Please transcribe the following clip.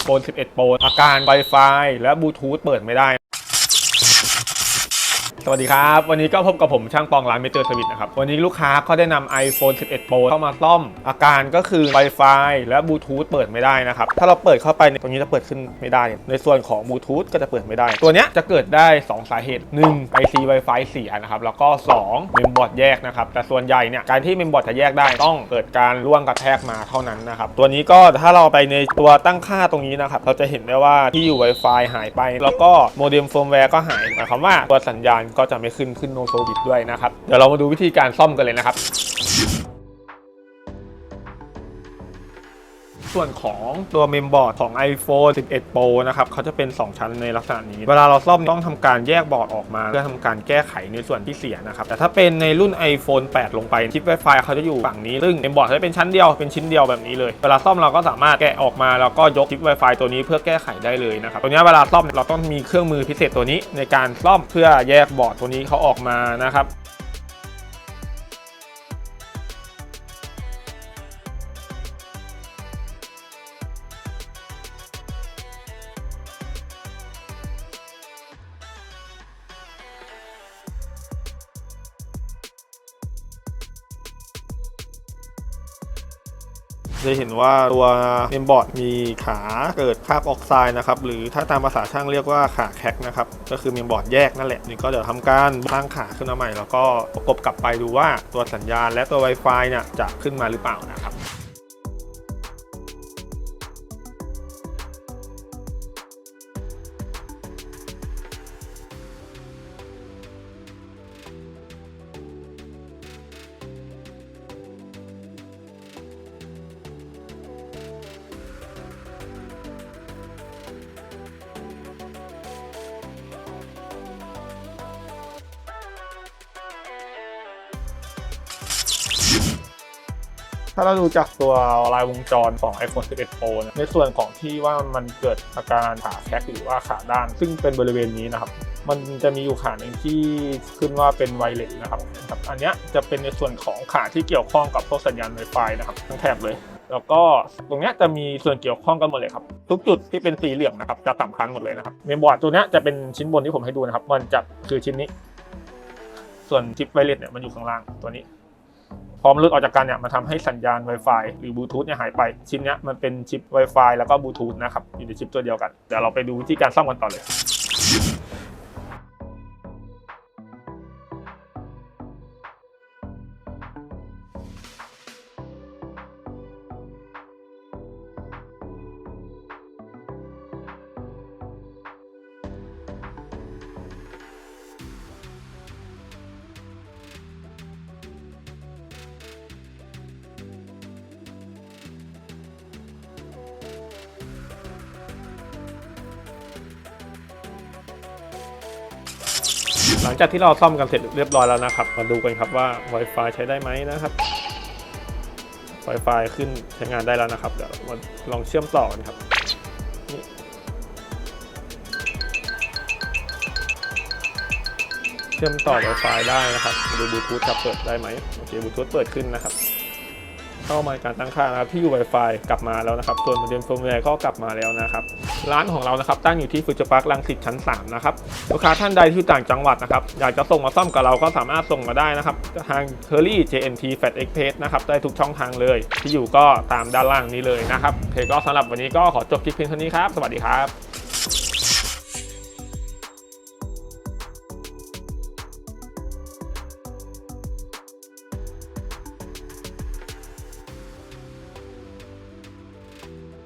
iPhone 11 Pro อาการ Wi-Fi และบลูทูธเปิดไม่ได้ สวัสดีครับ วันนี้ก็พบกับผมช่างปองร้านเมเจอร์สวิตนะครับ วันนี้ลูกค้าก็ได้นำ iPhone 11 Pro เข้ามาซ่อม อาการก็คือ Wi-Fi และบลูทูธเปิดไม่ได้นะครับ ถ้าเราเปิดเข้าไปตรงนี้จะเปิดขึ้นไม่ได้ ในส่วนของบลูทูธก็จะเปิดไม่ได้ ตัวเนี้ยจะเกิดได้ 2 สาเหตุ 1 IC Wi-Fi เสียนะครับ แล้วก็ 2 เมมบอร์ดแยกนะครับ แต่ส่วนใหญ่เนี่ยการที่เมมบอร์ดจะแยกได้ต้องเกิดการร่วงกระแทกมาเท่านั้นนะครับ ตัวนี้ก็ถ้าเราไปในตัวตั้งค่าตรงนี้นะครับเราจะเห็นได้ว่าที่อยู่ Wi-Fi หายไป แล้วก็โมเด็มเฟิร์มแวร์ก็หายหมายความว่าตัวสัญญาณก็จะไม่ขึ้นขึ้นโนโซบิดด้วยนะครับ เดี๋ยวเรามาดูวิธีการซ่อมกันเลยนะครับ ส่วนของตัวเมมบอร์ดของ iPhone 11 Pro นะครับเขาจะเป็น 2 ชั้นในลักษณะนี้ เวลาเราซ่อมต้องทำการแยกบอร์ดออกมา เพื่อทำการแก้ไขในส่วนที่เสียนะครับ แต่ถ้าเป็นในรุ่น iPhone 8 ลงไปชิป Wi-Fi เขาจะอยู่ฝั่งนี้ ซึ่งเมมบอร์ดจะเป็นชั้นเดียวเป็นชิ้นเดียวแบบนี้เลย เวลาซ่อมเราก็สามารถแกะออกมาแล้วก็ยกชิป Wi-Fi ตัวนี้เพื่อแก้ไขได้เลยนะครับตัวนี้เวลาซ่อมเราต้องมีเครื่องมือพิเศษตัวนี้ในการซ่อมเพื่อแยกบอร์ดตัวนี้เขาออกมานะครับ จะเห็นว่าตัวเมมบอร์ดมีขาเกิดคราบออกไซด์นะครับ หรือถ้าตามภาษาช่างเรียกว่าขาแคกนะครับ ก็คือเมมบอร์ดแยกนั่นแหละนี่ก็เดี๋ยวทำการสร้างขาขึ้นมาใหม่ แล้วก็ประกบกลับไปดูว่าตัวสัญญาณและตัว Wi-Fi เนี่ยจะขึ้นมาหรือเปล่านะครับ ถ้าเราดูจากตัวลายวงจรของ iPhone 11 Pro นะในส่วนของที่ว่ามันเกิดอาการขาแคกหรือว่าขาด้าน ซึ่งเป็นบริเวณนี้นะครับ มันจะมีอยู่ขาหนึ่งที่ขึ้นว่าเป็นไวเลสนะครับนะครับอันนี้จะเป็นในส่วนของขาที่เกี่ยวข้องกับพวกสัญญาณ Wi-Fi นะครับทั้งแถบเลยแล้วก็ตรงนี้จะมีส่วนเกี่ยวข้องกันหมดเลยครับ ทุกจุดที่เป็นสีเหลืองนะครับจะสำคัญหมดเลยนะครับเมมบอร์ดตัวนี้จะเป็นชิ้นบนที่ผมให้ดูนะครับ มันจะคือชิ้นนี้ ส่วนชิปไวเลสเนี่ยมันอยู่ข้างล่างตัวนี้ พอมันหลุดออกจากกันเนี่ยมันทำให้สัญญาณ Wi-Fi หรือบลูทูธเนี่ยหายไปชิปเนี้ยมันเป็นชิป Wi-Fi แล้วก็บลูทูธนะครับอยู่ในชิปตัวเดียวกันเดี๋ยวเราไปดูวิธีการซ่อมกันต่อเลย หลังจากที่เราซ่อมกันเสร็จเรียบร้อยแล้วนะครับ มาดูกันครับว่า Wi-Fi ใช้ได้ไหมนะครับ Wi-Fi ขึ้นใช้งานได้แล้วนะครับ เดี๋ยวมาลองเชื่อมต่อกันครับเชื่อมต่อ Wi-Fi ได้นะครับ ดูบลูทูธครับเปิดได้ไหมโอเคบลูทูธเปิดขึ้นนะครับ เข้ามาการตั้งค่านะครับที่อยู่ Wi-Fi กลับมาแล้วนะครับ ส่วนโมเด็มเฟิร์มแวร์ก็กลับมาแล้วนะครับ ร้านของเรานะครับตั้งอยู่ที่ฟิวเจอร์พาร์คลังสิตชั้น 3 นะครับ ลูกค้าท่านใดที่อยู่ต่างจังหวัดนะครับ อยากจะส่งมาซ่อมกับเราก็สามารถส่งมาได้นะครับ ทาง c u r r y JNT Fat Express นะครับได้ทุกช่องทางเลย ที่อยู่ก็ตามด้านล่างนี้เลยนะครับโอเคก็สำหรับวันนี้ก็ขอจบคลิปเพียงเท่านี้ครับสวัสดีครับ